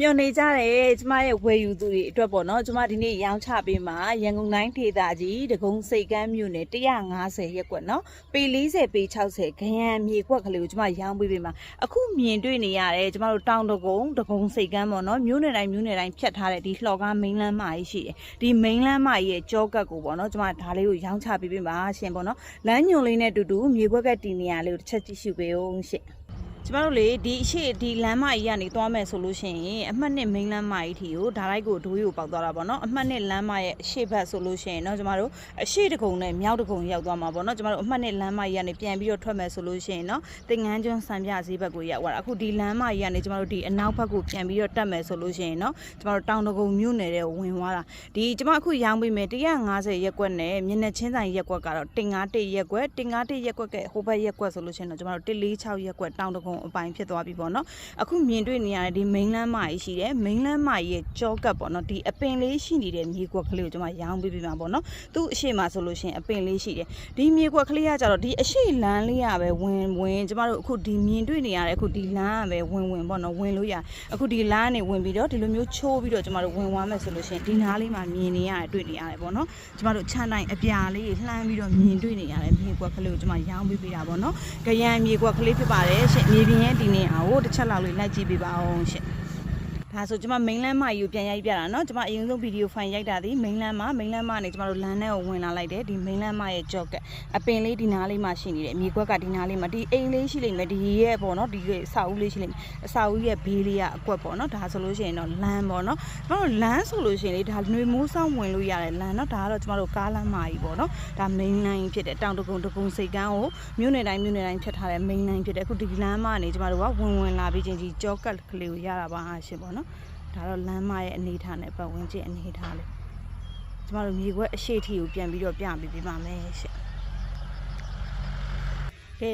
မျောနေကြတယ်ကျမရဲ့ဝယ်ယူသူတွေအတွက်ပေါ့နော်ကျမဒီနေ့ရောင်းချပေးမှာရန်ကုန်တိုင်းဒေသကြီးဒဂုံစိတ်ကမ်းမြို့နယ်150ရက်ကွက်နော်ပေ40ပေ60ခရမ်းမြေကွက်ကလေးကိုကျမရောင်းပေးပေးမှာအခုမြင်တွေ့နေရတယ်ကျမတို့တောင်ဒဂုံဒဂုံစိတ်ကမ်းပေါ့နော်မြို့နယ်တိုင်းမြို့နယ်တိုင်းဖြတ်ထားတဲ့ဒီလှော်ကားမိန်းလမ်းမကြီးရှိတယ်ဒီမိန်းလမ်းမကြီးရဲ့ကြောကတ်ကိုပေါ့နော်ကျမဒါလေးကိုရောင်းချပေးပေးမှာရှင်ပေါ့နော်လမ်းညွန်လေးနဲ့အတူတူမြေကွက်ကတည်နေရလေးကိုတစ်ချက်ကြည့်ရှုပေးအောင်ရှင် ကျမတို့လေဒီအရှိဒီလမ်းမကြီးကနေသွားမယ်ဆိုလို့ရှိရင်အမှတ်နှစ်မိန်းလမ်းမကြီးထီကိုဒါလိုက်ကိုဒိုးရီကိုပေါက်သွားတာပေါ့နော်အမှတ်နှစ်လမ်းမရဲ့အရှိဘက်ဆိုလို့ရှိရင်เนาะကျမတို့အရှိတကုံနဲ့မြောက်တကုံရောက်သွားမှာပေါ့နော်ကျမတို့အမှတ်နှစ်လမ်းမကြီးကနေပြန်ပြီးတော့ထွက်မယ်ဆိုလို့ရှိရင်เนาะတင်ငန်းကျွန်းစံပြဈေးဘက်ကိုရောက်သွားတာအခုဒီလမ်းမကြီးကနေကျမတို့ဒီအနောက်ဘက်ကိုပြန်ပြီးတော့တက်မယ်ဆိုလို့ရှိရင်เนาะကျမတို့တောင်တကုံမြို့နယ်တဲ့ဝင်သွားတာဒီကျမအခုရောင်းပေးမယ်150ရက်ကွက်နဲ့မျက်နှာချင်းဆိုင်ရက်ကွက်ကတော့တင်ငါ1ရက်ကွက်တင်ငါ1ရက်ကွက်ကဟိုဘက်ရက်ကွက်ဆိုလို့ရှိရင်တော့ကျမတို့146ရက်ကွက်တောင်တကုံ အပိုင်းဖြစ်သွားပြီပေါ့နော်အခုမြင်တွေ့နေရတဲ့ဒီမိန်းလမ်းမကြီးရှိတယ်မိန်းလမ်းမကြီးရဲ့ကြောကတ်ပေါ့နော်ဒီအပင်လေးရှိနေတဲ့မြေကွက်ကလေးကိုကျမရောင်းပေးပြမှာပေါ့နော်သူ့အရှိမဆိုလို့ရှိရင်အပင်လေးရှိတယ်ဒီမြေကွက်ကလေးကကြတော့ဒီအရှိလမ်းလေးကပဲဝင်ဝင်ကျမတို့အခုဒီမြင်တွေ့နေရတဲ့အခုဒီလမ်းကပဲဝင်ဝင်ပေါ့နော်ဝင်လို့ရအခုဒီလမ်းကနေဝင်ပြီးတော့ဒီလိုမျိုးချိုးပြီးတော့ကျမတို့ဝင်သွားမယ်ဆိုလို့ရှိရင်ဒီနားလေးမှာမြင်နေရတယ်တွေ့နေရတယ်ပေါ့နော်ကျမတို့ခြံတိုင်းအပြာလေးလှမ်းပြီးတော့မြင်တွေ့နေရတဲ့မြေကွက်ကလေးကိုကျမရောင်းပေးပြတာပေါ့နော်ကြရန်မြေကွက်ကလေးဖြစ်ပါတယ်ရှင်မြေပြင်ရဲ့ဒီနေအောင်ကိုတစ်ချက်လောက်လေးလိုက်ကြည့်ပေးပါအောင်ရှင် ဒါဆိုကျမမိန်လန်းမကြီးကိုပြန်ရိုက်ပြတာเนาะကျမအရင်ဆုံးဗီဒီယိုဖိုင်ရိုက်တာဒီမိန်လန်းမမိန်လန်းမနဲ့ကျမတို့လမ်းထဲကိုဝင်လာလိုက်တယ်ဒီမိန်လန်းမရဲ့ကြော့ကတ်အပင်လေးဒီနားလေးမှာရှိနေတယ်အမြေကွက်ကဒီနားလေးမှာဒီအိမ်လေးရှိလိမ့်မယ်ဒီရဲ့ပေါ့เนาะဒီအစာဦးလေးရှိလိမ့်မယ်အစာဦးရဲ့ဘေးလေးကအကွက်ပေါ့เนาะဒါဆိုလို့ရှိရင်တော့လမ်းပေါ့เนาะကျမတို့လမ်းဆိုလို့ရှိရင်လေဒါຫນွေမိုးဆောင်ဝင်လို့ရတယ်လမ်းเนาะဒါကတော့ကျမတို့ကားလမ်းမကြီးပေါ့เนาะဒါမိန်လန်းကြီးဖြစ်တယ်တောင်တကုံတကုံစိတ်ကန်းကိုမြို့နယ်တိုင်းမြို့နယ်တိုင်းဖြတ်ထားတဲ့မိန်လန်းဖြစ်တယ်အခုဒီလမ်းမကနေကျမတို့ကဝင်ဝင်လာပြီးချင်းကြီးကြော့ကတ်ကလေးကိုရတာပါရှင်ပေါ့เนาะ ဒါတော့လမ်းမရဲ့အနေထားနဲ့ပတ်ဝန်းကျင်အနေထားလေးကျမတို့မြေခွက်အရှိထီကိုပြန်ပြီးတော့ပြပေးပေးပါမယ်ရှင့်ကဲ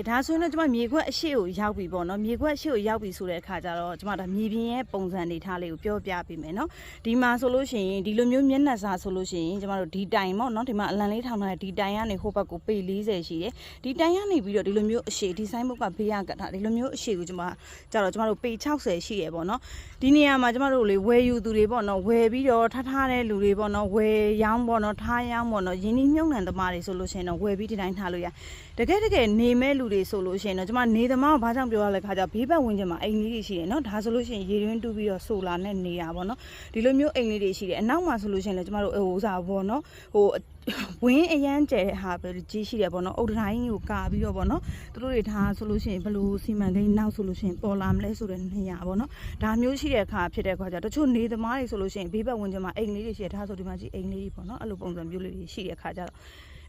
ဒါဆိုရင်တော့ကျမမြေခွက်အရှိကိုရောက်ပြီပေါ့နော်မြေခွက်အရှိကိုရောက်ပြီဆိုတဲ့အခါကျတော့ကျမဒါမြေပြင်ရဲ့ပုံစံအနေထားလေးကိုပြောပြပေးမယ်နော်ဒီမှာဆိုလို့ရှိရင်ဒီလိုမျိုးမျက်နှာစာဆိုလို့ရှိရင်ကျမတို့ဒီတိုင်ပေါ့နော်ဒီမှာအလံလေးထောင်ထားတဲ့ဒီတိုင်ကနေဟိုဘက်ကိုပေ40ရှိတယ်ဒီတိုင်ကနေပြီးတော့ဒီလိုမျိုးအရှိဒီဆိုင်ဘုတ်ကဘေးရကတ်ထားဒီလိုမျိုးအရှိကိုကျမကျတော့ကျမတို့ပေ60ရှိရပေါ့နော်ဒီနေရာမှာကျမတို့လေဝယ်ယူသူတွေပေါ့နော်ဝယ်ပြီးတော့ထားထားတဲ့လူတွေပေါ့နော်ဝယ်ရောင်းပေါ့နော်ထားရောင်းပေါ့နော်ယင်းဒီမြုံနှံသမားတွေဆိုလို့ရှိရင်တော့ဝယ်ပြီးဒီတိုင်းထားလို့ရတကယ်တကယ်နေမဲ့လူတွေဆိုလို့ရှိရင်တော့ကျမနေသမားကိုဘာကြောင့်ပြောရလဲခါကြဘေးပတ်ဝန်းကျင်မှာအိမ်လေးတွေရှိတယ်နော်ဒါဆိုလို့ရှိရင်ရေတွင်းတူးပြီးတော့ဆိုလာနဲ့နေတာပေါ့နော်ဒီလိုမျိုးအိမ်လေးတွေရှိတယ်အနောက်မှာဆိုလို့ရှိရင်လည်းကျမတို့ဟိုစားပေါ့နော်ဟိုဝင်းအရန်ကျဲတဲ့ဟာပဲကြီးရှိတယ်ပေါ့နော်အုတ်တတိုင်းကိုကာပြီးတော့ပေါ့နော်သူတို့တွေထားဆိုလို့ရှိရင်ဘယ်လိုစီမံကိန်းနောက်ဆိုလို့ရှိရင်ပေါ်လာမလဲဆိုတဲ့နေရာပေါ့နော်ဒါမျိုးရှိတဲ့အခါဖြစ်တဲ့အခါကျတချို့နေသမားတွေဆိုလို့ရှိရင်ဘေးပတ်ဝန်းကျင်မှာအိမ်လေးတွေရှိတယ်ဒါဆိုဒီမှာကြီးအိမ်လေးတွေပေါ့နော်အဲ့လိုပုံစံမျိုးလေးတွေရှိတဲ့အခါကျတော့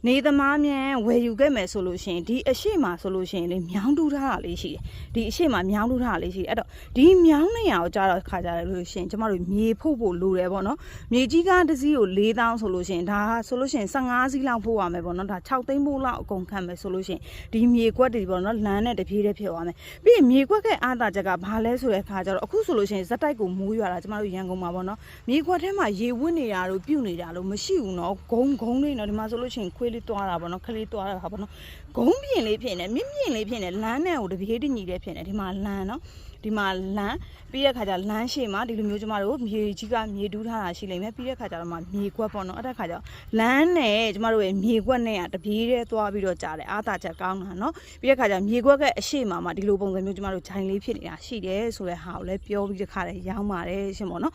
နေသမားမြန်ဝယ်ယူခဲ့မယ်ဆိုလို့ရှိရင်ဒီအရှိမဆိုလို့ရှိရင်လေမြောင်းတူးထားတာလေးရှိတယ်ဒီအရှိမမြောင်းတူးထားတာလေးရှိတယ်အဲ့တော့ဒီမြောင်းနေရကိုကြားတော့ခါကြတယ်လို့ရှိရင်ကျမတို့မြေဖို့ဖို့လိုတယ်ပေါ့နော်မြေကြီးကားတစ်စီးကို4000ဆိုလို့ရှိရင်ဒါဆိုလို့ရှိရင်15စီးလောက်ဖို့ရမယ်ပေါ့နော်ဒါ6သိန်းဖို့လောက်အကုန်ခံမယ်ဆိုလို့ရှိရင်ဒီမြေကွက်တွေပေါ့နော်လမ်းနဲ့တပြေးတည်းဖြစ်သွားမယ်ပြီးရင်မြေကွက်ကအားသာချက်ကဘာလဲဆိုတဲ့ခါကျတော့အခုဆိုလို့ရှိရင်ဇက်တိုက်ကိုမိုးရွာတာကျမတို့ရန်ကုန်မှာပေါ့နော်မြေကွက်ထဲမှာရေဝစ်နေတာတို့ပြုတ်နေတာတို့မရှိဘူးနော်ဂုံဂုံလေးနော်ဒီမှာဆိုလို့ရှိရင်ခွေးလေးသွားတာပေါ့နော်ခလေးသွားတာဟာပေါ့နော်ဂုံးပြင်လေးဖြစ်နေမြင့်မြင့်လေးဖြစ်နေလမ်းနဲ့ကိုတပြေးတညီလေးဖြစ်နေဒီမှာလမ်းနော်ဒီမှာလမ်းပြီးတဲ့ခါကျလမ်းရှိမှာဒီလိုမျိုးကျမတို့မြေကြီးကမြေတူးထားတာရှိလိမ့်မယ်ပြီးတဲ့ခါကျတော့မှမြေကွက်ပေါ့နော်အဲ့ဒါခါကျတော့လမ်းနဲ့ကျမတို့ရဲ့မြေကွက်နဲ့ကတပြေးတည်းသွားပြီးတော့ကြားတယ်အားသာချက်ကောင်းတာနော်ပြီးတဲ့ခါကျမြေကွက်ကအရှိမှာမှဒီလိုပုံစံမျိုးကျမတို့ဂျိုင်လေးဖြစ်နေတာရှိတယ်ဆိုတဲ့ဟာကိုလည်းပြောပြီးတခါတည်းရောင်းပါတယ်ရှင်ပေါ့နော်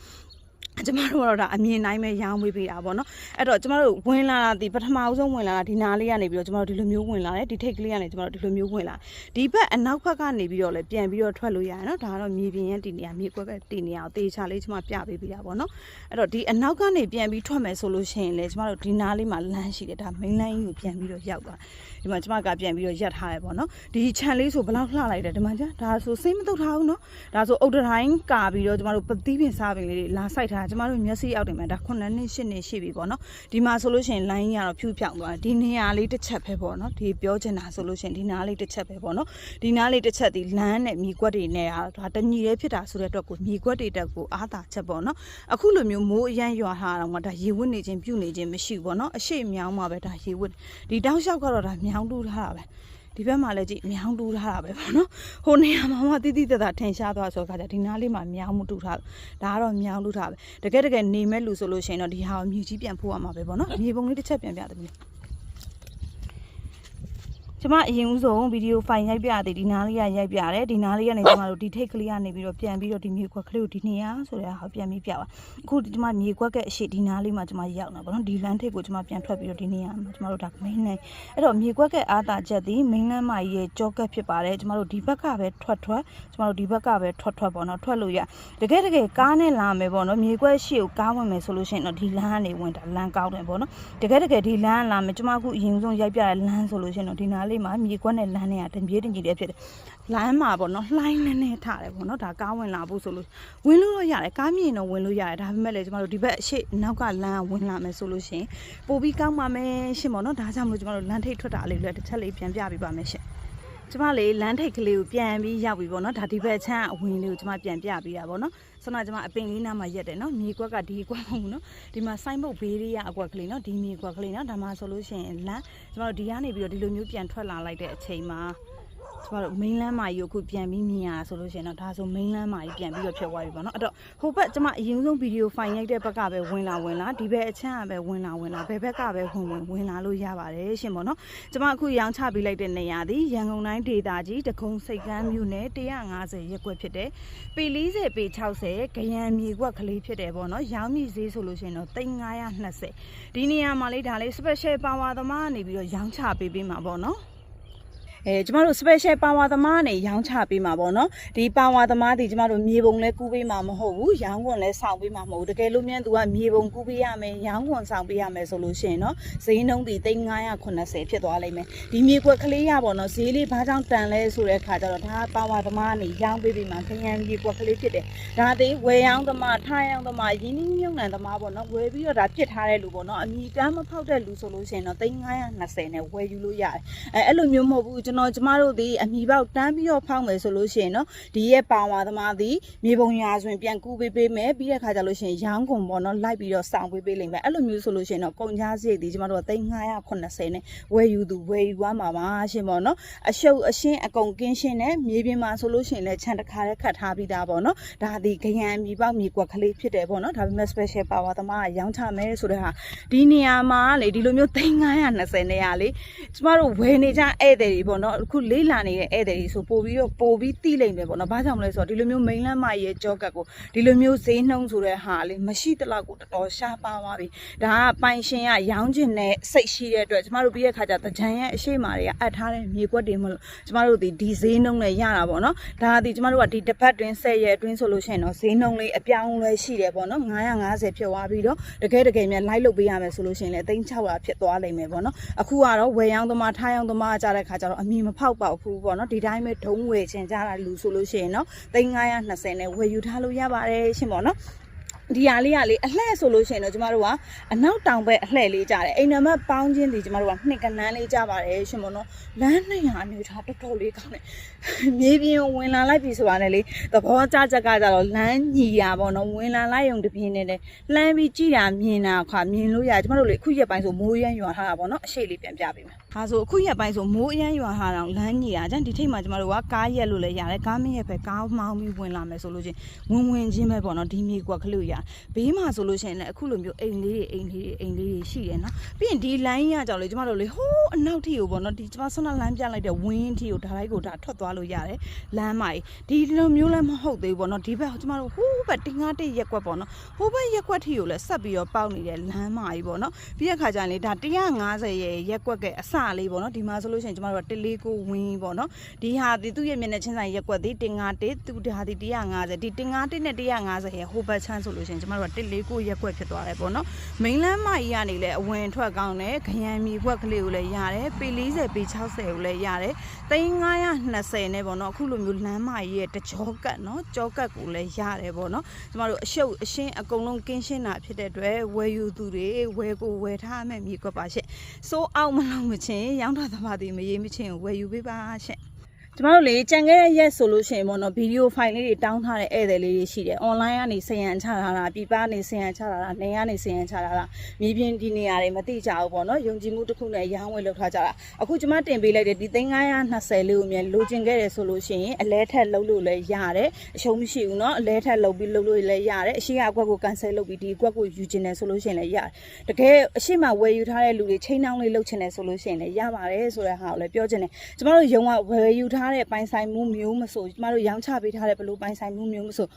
ကျမတို့ကတော့ဒါအမြင်တိုင်းပဲရောင်းပေးပေးတာပေါ့နော်အဲ့တော့ကျမတို့ဝင်လာတာဒီပထမအဆုံးဝင်လာတာဒီနားလေးကနေပြီးတော့ကျမတို့ဒီလိုမျိုးဝင်လာတယ်ဒီထိတ်ကလေးကနေကျမတို့ဒီလိုမျိုးဝင်လာဒီဘက်အနောက်ဘက်ကနေပြီးတော့လည်းပြန်ပြီးတော့ထွက်လို့ရတယ်နော်ဒါကတော့မြေပြင်ရဲ့တည်နေရမြေကွက်ကတည်နေရအောင်တေချာလေးကျမပြပေးပေးတာပေါ့နော်အဲ့တော့ဒီအနောက်ကနေပြန်ပြီးထွက်မယ်ဆိုလို့ရှိရင်လေကျမတို့ဒီနားလေးမှာလမ်းရှိတယ်ဒါမိန်းလမ်းကြီးကိုပြန်ပြီးတော့ရောက်သွားဒီမှာကျမကပြန်ပြီးတော့ရက်ထားရပေါ့နော်ဒီခြံလေးဆိုဘယ်လောက်လှလိုက်တယ်ဒီမှာကြာဒါဆိုစိတ်မတုတ်ထားဘူးနော်ဒါဆိုအုတ်တတိုင်းကာပြီးတော့ကျမတို့ပသီးပင်စားပင်လေးတွေလာဆိုင်ထားတာကျမတို့မျက်စိအောက်တင်မှာဒါ9နှစ်10နှစ်ရှိပြီပေါ့နော်ဒီမှာဆိုလို့ရှိရင်လိုင်းကြီးကတော့ဖြူဖြောင်သွားတယ်ဒီနေရာလေးတစ်ချက်ပဲပေါ့နော်ဒီပြောချင်တာဆိုလို့ရှိရင်ဒီနားလေးတစ်ချက်ပဲပေါ့နော်ဒီနားလေးတစ်ချက်ဒီလမ်းနဲ့မြေကွက်တွေနဲ့ဟာဒါတညီလေးဖြစ်တာဆိုတဲ့အတွက်ကိုမြေကွက်တွေတက်ကိုအားသာချက်ပေါ့နော်အခုလိုမျိုးမိုးအရန်ရွာထားတာတော့ဒါရေဝတ်နေခြင်းပြုတ်နေခြင်းမရှိဘူးပေါ့နော်အရှိမြောင်းမှာပဲဒါရေဝတ်ဒီတောက်လျှောက်ကတော့ဒါမြောင်းတူးထားတာပဲ ဒီဘက်မှာလည်းကြည့်မြောင်းတူးထားတာပဲပေါ့နော်ဟိုနေရာမှာမှတိတိတတ်တာထင်ရှားသွားဆိုတော့ခါကျဒီနားလေးမှာမြောင်းမှုတူးထားဒါကတော့မြောင်းတူးထားပဲတကယ်တကယ်နေမဲ့လူဆိုလို့ရှိရင်တော့ဒီဟာကိုမြေကြီးပြန်ဖို့ရမှာပဲပေါ့နော်မြေပုံလေးတစ်ချက်ပြန်ပြတယ်ပြီ ကျမအရင်ဦးဆုံးဗီဒီယိုဖိုင်ရိုက်ပြတယ်ဒီနားလေးကရိုက်ပြတယ်ဒီနားလေးကနေကျမတို့ဒီထိတ်ကလေးကနေပြီးတော့ပြန်ပြီးတော့ဒီမြေခွက်ကလေးကိုဒီနေရာဆိုတဲ့ဟာပြန်ပြီးပြပါအခုကျမမြေခွက်ကအရှိဒီနားလေးမှာကျမရောက်နေတာပေါ့နော်ဒီလမ်းထိပ်ကိုကျမပြန်ထွက်ပြီးတော့ဒီနေရာမှာကျမတို့ဒါမင်းနဲ့အဲ့တော့မြေခွက်ကအားတာချက်ဒီမင်းလမ်းမကြီးရဲ့ကြောကက်ဖြစ်ပါတယ်ကျမတို့ဒီဘက်ကပဲထွက်ထွက်ကျမတို့ဒီဘက်ကပဲထွက်ထွက်ပေါ့နော်ထွက်လို့ရတကယ်တကယ်ကားနဲ့လာမယ်ပေါ့နော်မြေခွက်ရှိကိုကားဝင်မယ်ဆိုလို့ရှိရင်တော့ဒီလမ်းကနေဝင်တာလမ်းကောင်းတယ်ပေါ့နော်တကယ်တကယ်ဒီလမ်းလာမယ်ကျမအခုအရင်ဆုံးရိုက်ပြတဲ့လမ်းဆိုလို့ရှိရင်တော့ဒီနားလေးမှာမြေခွက်နဲ့လမ်းနဲ့ကတပြေးတင်ကြီးတည်းဖြစ်တယ်လမ်းမှာပေါ့နော်လှိုင်းနဲ့နဲ့ထားတယ်ပေါ့နော်ဒါကားဝင်လာဖို့ဆိုလို့ဝင်လို့တော့ရတယ်ကားမြင်တော့ဝင်လို့ရတယ်ဒါပေမဲ့လည်းကျမတို့ဒီဘက်အရှိနောက်ကလမ်းကဝင်လာမယ်ဆိုလို့ရှိရင်ပိုပြီးကောင်းပါမယ်ရှင်ပေါ့နော်ဒါကြောင့်မလို့ကျမတို့လမ်းထိပ်ထွက်တာလေးလည်းတစ်ချက်လေးပြန်ပြပေးပါမယ်ရှင် ကျမလေးလမ်းထိပ်ကလေးကိုပြန်ပြီးရောက်ပြီပေါ့နော်ဒါဒီဘက်ချမ်းအဝင်လေးကိုကျမပြန်ပြပေးတာပေါ့နော်ဆိုတော့ကျမအပင်လေးနားမှာရက်တယ်နော်မြေကွက်ကဒီကွက်မဟုတ်ဘူးနော်ဒီမှာစိုင်းဘုတ်ဘေးလေးရအကွက်ကလေးနော်ဒီမြေကွက်ကလေးနော်ဒါမှဆိုလို့ရှိရင်လမ်းကျမတို့ဒီကနေပြီးတော့ဒီလိုမျိုးပြန်ထွက်လာလိုက်တဲ့အချိန်မှာ ကျမတို့ main land မှာကြီးကိုအခုပြန်ပြီးမြင်ရတာဆိုလို့ရှိရင်တော့ဒါဆို main land မှာကြီးပြန်ပြီးတော့ဖြတ်သွားပြီပေါ့နော်အဲ့တော့ဟိုဘက်ကျမအရင်ဆုံးဗီဒီယိုဖိုင်ရိုက်တဲ့ဘက်ကပဲဝင်လာဝင်လာဒီဘက်အချမ်းကပဲဝင်လာဝင်လာဘယ်ဘက်ကပဲဝင်ဝင်ဝင်လာလို့ရပါတယ်ရှင်ပေါ့နော်ကျမအခုရောင်းချပေးလိုက်တဲ့နေရာသည်ရန်ကုန်တိုင်းဒေသကြီးတကုံစိတ်ကမ်းမြို့နယ်150ရက်ကွက်ဖြစ်တယ်ပေ40ပေ60ကရန်မြေကွက်ကလေးဖြစ်တယ်ပေါ့နော်ရောင်းမြည်ဈေးဆိုလို့ရှိရင်တော့3920ဒီနေရာမှာလေးဒါလေး special power သမားကနေပြီးတော့ရောင်းချပေးပေးမှာပေါ့နော် အဲကျမတို့ special power သမားနေရောင်းချပေးမှာပေါ့နော်ဒီ power သမားဒီကျမတို့မြေပုံလဲကူးပေးမှာမဟုတ်ဘူးရောင်းခွန်လဲဆောင်ပေးမှာမဟုတ်ဘူးတကယ်လို့မြန်သူကမြေပုံကူးပေးရမယ်ရောင်းခွန်ဆောင်ပေးရမယ်ဆိုလို့ရှိရင်နော်ဈေးနှုန်းဒီ3980ဖြစ်သွားလိမ့်မယ်ဒီမြေကွက်ကလေးရပေါ့နော်ဈေးလေးဘာကြောင့်တန်လဲဆိုတဲ့အခါကျတော့ဒါ power သမားနေရောင်းပေးပေးမှာခရမ်းမြေကွက်ကလေးဖြစ်တယ်ဒါသေးဝယ်ရောင်းသမားထားရောင်းသမားရင်းနှီးမြုံနှံသမားပေါ့နော်ဝယ်ပြီးတော့ဒါပြစ်ထားတဲ့လူပေါ့နော်အမိတမ်းမဖောက်တဲ့လူဆိုလို့ရှိရင်တော့3920နဲ့ဝယ်ယူလို့ရတယ်အဲအဲ့လိုမျိုးမဟုတ်ဘူးကျွန်တော်ကျမတို့ဒီအမိပေါက်တန်းပြီးတော့ဖောက်မယ်ဆိုလို့ရှိရင်နော်ဒီရဲ့ပါဝါသမားဒီမြေပုံညာဆိုရင်ပြန်ကူးပေးပေးမယ်ပြီးတဲ့ခါကျလို့ရှိရင်ရောင်းကုန်ပေါ့နော်လိုက်ပြီးတော့စောင့်ပေးပေးလိမ့်မယ်အဲ့လိုမျိုးဆိုလို့ရှိရင်တော့ကုန်ကြစရိတ်ဒီကျမတို့က3980နဲ့ဝယ်ယူသူဝယ်ယူသွားမှာပါရှင်ပေါ့နော်အရှုပ်အရှင်းအကုန်ကင်းရှင်းနဲ့မြေပြင်မှာဆိုလို့ရှိရင်လည်းခြံတစ်ခါတည်းခတ်ထားပြီးသားပေါ့နော်ဒါဒီခရံမြေပေါက်မြေကွက်ကလေးဖြစ်တယ်ပေါ့နော်ဒါပေမဲ့ special power သမားကရောင်းချမယ်ဆိုတဲ့ဟာဒီနေရာမှာလေဒီလိုမျိုး3920နဲ့ရလေကျမတို့ဝယ်နေကြဧည့်သည်တွေပေါ့နော်အခုလေးလာနေတဲ့ဧည့်သည်တွေဆိုပို့ပြီးတော့ပို့ပြီးတိလိမ့်မယ်ပေါ့နော်ဘာကြောင့်မလဲဆိုတော့ဒီလိုမျိုး main land မရဲ့ကြောကတ်ကိုဒီလိုမျိုးဈေးနှုန်းဆိုတဲ့ဟာလေမရှိတလောက်ကိုတော်တော်ရှားပါသွားပြီဒါကပိုင်ရှင်ကရောင်းချင်တဲ့စိတ်ရှိတဲ့အတွက်ကျမတို့ပြီးတဲ့ခါကျတကြံရဲ့အရှိမာတွေကအပ်ထားတဲ့မြေကွက်တွေမလို့ကျမတို့ဒီဒီဈေးနှုန်းနဲ့ရတာပေါ့နော်ဒါကဒီကျမတို့ကဒီတစ်ပတ်တွင်းဆက်ရဲ့အတွင်းဆိုလို့ရှိရင်တော့ဈေးနှုန်းလေးအပြောင်းလဲရှိတယ်ပေါ့နော်950ဖြစ်သွားပြီးတော့တကယ်တကယ်မြန်လိုက်လုပ်ပေးရမယ်ဆိုလို့ရှိရင်လည်းအသိန်း600ဖြစ်သွားလိမ့်မယ်ပေါ့နော်အခုကတော့ဝယ်ရောင်းသမားထားရောင်းသမားကြတဲ့ခါကျတော့အမီမဖောက်ပေါက်ဘူးပေါ့နော်ဒီတိုင်းပဲဒုံးဝယ်ချင်ကြတာလူဆိုလို့ရှိရင်နော်3920နဲ့ဝယ်ယူထားလို့ရပါတယ်ရှင်ပေါ့နော်ဒီဟာလေးကလေအလှဲ့ဆိုလို့ရှိရင်တော့ကျမတို့ကအနောက်တောင်ဘက်အလှဲ့လေးကြတယ်အိမ်နံပါတ်ပေါင်းချင်းဒီကျမတို့ကနှစ်ကနန်းလေးကြပါတယ်ရှင်ပေါ့နော်လမ်း200အနေထားတော်တော်လေးကောင်းတယ်မြေပြင်ကိုဝင်လာလိုက်ပြီဆိုတာနဲ့လေသဘောကျချက်ကကြတော့လမ်းညီတာပေါ့နော်ဝင်လာလိုက်ရုံတစ်ပြင်းနဲ့လေလှမ်းပြီးကြည့်တာမြင်တာခါမြင်လို့ရကျမတို့လေအခုရက်ပိုင်းဆိုမိုးရမ်းရွာထားတာပေါ့နော်အရှိလေးပြန်ပြပေးမယ် ဒါဆိုအခုရက်ပိုင်းဆိုမိုးအရမ်းရွာထားတာလမ်းညီတာကျန်ဒီထိတ်မှာကျမတို့ကကားရက်လို့လည်းရတယ်ကားမရက်ပဲကားမောင်းပြီးဝင်လာမယ်ဆိုလို့ချင်းဝင်ဝင်ချင်းပဲပေါ့နော်ဒီမြေကွက်ကလေးရဘေးမှာဆိုလို့ရှိရင်လည်းအခုလိုမျိုးအိမ်လေးတွေအိမ်လေးတွေအိမ်လေးတွေရှိတယ်နော်ပြီးရင်ဒီ line ရကြောင်လေကျမတို့လေဟိုးအနောက်ထိကိုပေါ့နော်ဒီကျမဆွမ်းနာလမ်းပြလိုက်တဲ့ဝင်းထိကိုဒါလိုက်ကိုဒါထွက်သွားလို့ရတယ်လမ်းမကြီးဒီလိုမျိုးလည်းမဟုတ်သေးဘူးပေါ့နော်ဒီဘက်ကျမတို့ဟိုးဘက်တင်ငါတစ်ရက်ကွက်ပေါ့နော်ဟိုးဘက်ရက်ကွက်ထိကိုလည်းဆက်ပြီးတော့ပေါက်နေတဲ့လမ်းမကြီးပေါ့နော်ပြီးတဲ့ခါကျရင်လေဒါ150ရဲ့ရက်ကွက်ကအစလေးပေါ့နော်ဒီမှာဆိုလို့ရှိရင်ကျမတို့ကတလေးကိုဝင်းပေါ့နော်ဒီဟာဒီသူ့ရဲ့မျက်နှာချင်းဆိုင်ရက်ကွက်ဒီတင်ငါတစ်သူ့ဟာဒီ150ဒီတင်ငါတစ်နဲ့150ရဲ့ဟိုဘက်ချမ်းဆိုလို့ရှိရင်ကျမတို့ကတစ်လေးကိုရက်ကွက်ဖြစ်သွားတယ်ပေါ့နော်မိန်းလမ်းမကြီးကနေလည်းအဝင်ထွက်ကောင်းတယ်ခရံမီဘွက်ကလေးကိုလည်းရတယ်ပေ40ပေ60ကိုလည်းရတယ်3920နဲ့ပေါ့နော်အခုလိုမျိုးလမ်းမကြီးရဲ့တကြောကတ်နော်ကြောကတ်ကိုလည်းရတယ်ပေါ့နော်ကျမတို့အရှုပ်အရှင်းအကုန်လုံးကင်းရှင်းတာဖြစ်တဲ့အတွက်ဝယ်ယူသူတွေဝယ်ကိုဝယ်ထားမယ်မြေကွက်ပါရှင့်စိုးအောင်မလုံးမချင်းရောင်းတာသမားတွေမရေးမချင်းကိုဝယ်ယူပေးပါရှင့် ကျမတို့လေကြံခဲ့တဲ့ရက်ဆိုလို့ရှိရင်ပေါ့နော်ဗီဒီယိုဖိုင်လေးတွေတောင်းထားတဲ့ဧည့်သည်လေးတွေရှိတယ်။ online ကနေဆင်ရန်ချလာတာပြည်ပကနေဆင်ရန်ချလာတာနေကနေဆင်ရန်ချလာတာမြေပြင်ဒီနေရာတွေမသိကြဘူးပေါ့နော်။ယုံကြည်မှုတစ်ခုနဲ့ရောင်းဝယ်လုပ်ထားကြတာ။အခုကျမတင်ပေးလိုက်တဲ့ဒီ3920လေးကိုမြန်လိုချင်ခဲ့တယ်ဆိုလို့ရှိရင်အလဲထက်လုပ်လို့လည်းရတယ်။အရှုံးမရှိဘူးနော်။အလဲထက်လုပ်ပြီးလုပ်လို့လည်းရတယ်။အရှိကအကွက်ကို cancel လုပ်ပြီးဒီအကွက်ကိုယူချင်တယ်ဆိုလို့ရှိရင်လည်းရတယ်။တကယ်အရှိမဝယ်ယူထားတဲ့လူတွေချိန်နှောင်းလေးလုပ်ချင်တယ်ဆိုလို့ရှိရင်လည်းရပါတယ်ဆိုတဲ့ဟာကိုလည်းပြောချင်တယ်။ကျမတို့ယုံကဝယ်ယူထားတဲ့ပိုင်ဆိုင်မှုမျိုးမဆိုကျမတို့ရောင်းချပေးထားတဲ့ဘလို့ပိုင်ဆိုင်မှုမျိုးမဆို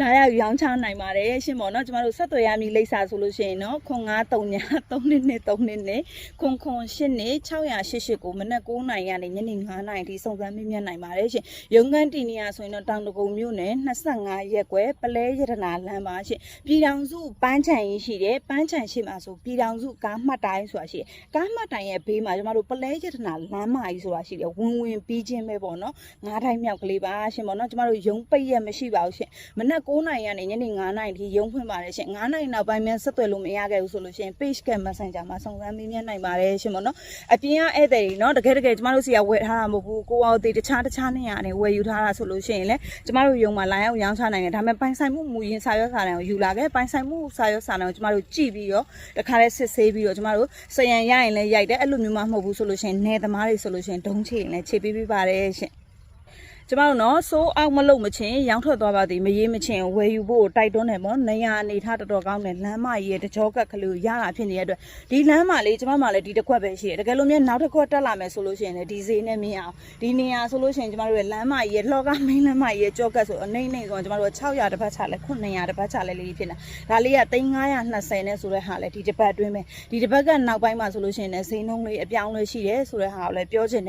လာရရောင်းချနိုင်ပါတယ်ရှင်ပေါ့နော်ကျမတို့ဆက်သွယ်ရမည်လိပ်စာဆိုလို့ရှိရင်နော်ခွန်93ည3နှစ်နဲ့3နှစ်နဲ့ခွန်ခွန်8နှစ်688ကိုမနက်9နာရီကနေညနေ9နာရီထိစုံစမ်းမေးမြန်းနိုင်ပါတယ်ရှင်ရုံးခန်းတီနီယာဆိုရင်တော့တောင်တကုံမြို့နယ်25ရက်ကွယ်ပလဲရတနာလမ်းပါရှင်ပြည်တော်စုပန်းချံရေးရှိတယ်ပန်းချံရှိမှာဆိုပြည်တော်စုကားမှတ်တိုင်းဆိုတာရှိတယ်ကားမှတ်တိုင်းရဲ့ဘေးမှာကျမတို့ပလဲရတနာလမ်းမကြီးဆိုတာရှိတယ်ဝင်ဝင်ပြီးချင်းပဲပေါ့နော်ငါးတိုင်းမြောက်ကလေးပါရှင်ပေါ့နော်ကျမတို့ရုံးပိတ်ရက်မရှိပါဘူးရှင်မနက်9နာရီကနေညနေ9နာရီထိရုံးဖွင့်ပါတယ်ရှင်9နာရီနောက်ပိုင်းမြန်ဆက်သွယ်လို့မရခဲ့ဘူးဆိုလို့ရှင် page က messenger မှာစုံစမ်းမေးမြန်းနိုင်ပါတယ်ရှင်ပေါ့နော်အပြင်ကဧည့်သည်တွေနော်တကယ်တကယ်ကျမတို့စီကဝယ်ထားတာမဟုတ်ဘူးကိုအောင်သေးတခြားတခြားနေရာနေဝယ်ယူထားတာဆိုလို့ရှိရင်လေကျမတို့ရုံမှာလာရောက်ရောင်းချနိုင်တယ်ဒါပေမဲ့ပိုင်ဆိုင်မှုမူရင်းစာရွက်စာတမ်းကိုယူလာခဲ့ပိုင်ဆိုင်မှုစာရွက်စာတမ်းကိုကျမတို့ကြည့်ပြီးတော့တခါလဲစစ်ဆေးပြီးတော့ကျမတို့စရန်ရရင်လည်းရိုက်တယ်အဲ့လိုမျိုးမှမဟုတ်ဘူးဆိုလို့ရှိရင်နေသမားတွေဆိုလို့ရှိရင်ဒုံးချရင်လည်းခြေပေးပေးပါတယ်ရှင် ကျမတို့နော်စိုးအောင်မလုပ်မချင်းရောင်းထွက်သွားပါသည်မရေးမချင်းဝယ်ယူဖို့တိုက်တွန်းတယ်ပေါ့နေရအနေထားတော်တော်ကောင်းတယ်လမ်းမကြီးရဲ့တကြောကက်ကလေးကိုရတာဖြစ်နေတဲ့အတွက်ဒီလမ်းမလေးကျမမှလည်းဒီတစ်ခွက်ပဲရှိတယ်တကယ်လို့များနောက်တစ်ခွက်တက်လာမယ်ဆိုလို့ရှိရင်လည်းဒီဈေးနဲ့မြင်အောင်ဒီနေရာဆိုလို့ရှိရင်ကျမတို့ရဲ့လမ်းမကြီးရဲ့လှော်ကမင်းလမ်းမကြီးရဲ့ကြောကက်ဆိုအနှိမ့်နှိမ့်ဆိုတော့ကျမတို့600တစ်ပတ်ချလဲ900တစ်ပတ်ချလဲလေးဖြစ်နေဒါလေးက3920နဲ့ဆိုတဲ့ဟာလဲဒီတစ်ပတ်အတွင်းပဲဒီတစ်ပတ်ကနောက်ပိုင်းမှာဆိုလို့ရှိရင်လည်းဈေးနှုန်းလေးအပြောင်းလဲရှိတယ်ဆိုတဲ့ဟာကိုလည်းပြောချင်တယ်